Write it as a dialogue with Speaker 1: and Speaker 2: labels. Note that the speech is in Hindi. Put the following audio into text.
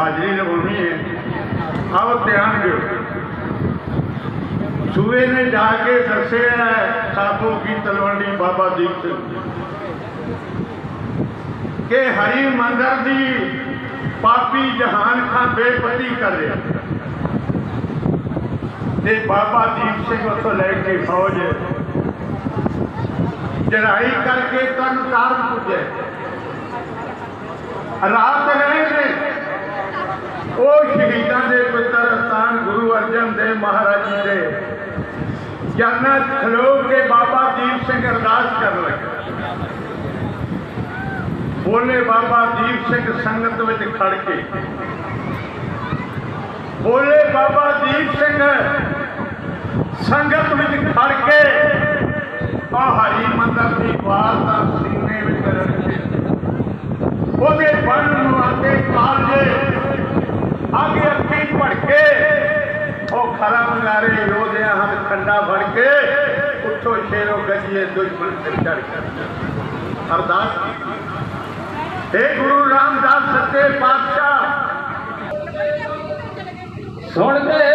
Speaker 1: हाजिरी लगानी है अब ध्यान दो सूबे ने जाके दसे है साधु की तलवंडी बाबा दीप सिंह के हरी मंदिर दी पापी जहान खां बेपति कर ਤੇ ਬਾਬਾ ਦੀਪ ਸਿੰਘ ਉੱਥੋਂ ਲੈ ਕੇ ਫੌਜ ਚੜਾਈ ਕਰਕੇ ਤਨ ਤਾਰਨ ਪੁੱਜੇ ਰਾਤ ਜਨਨਾਂ 'ਚ ਖਲੋ ਕੇ ਬਾਬਾ ਦੀਪ ਸਿੰਘ ਅਰਦਾਸ ਕਰਨ ਲੱਗੇ ਬੋਲੇ ਬਾਬਾ ਦੀਪ ਸਿੰਘ ਸੰਗਤ ਵਿੱਚ ਖੜ ਕੇ ਬੋਲੇ ਬਾਬਾ ਦੀਪ ਸਿੰਘ ਸੰਗਤ ਵਿੱਚ ਖੜ ਕੇ ਆ ਹਰੀ ਮੰਦਰ ਦੀ ਬਾਤ ਦਾ ਸੀਨੇ ਵਿੱਚ ਰੱਖੇ ਉਹਦੇ ਬਣ ਨੂੰ डंडा भर के उठो शेरों गजिए दुश्मन से चढ़ कर। अरदास। हे गुरु रामदास सत्य पातशाह।
Speaker 2: सुन गए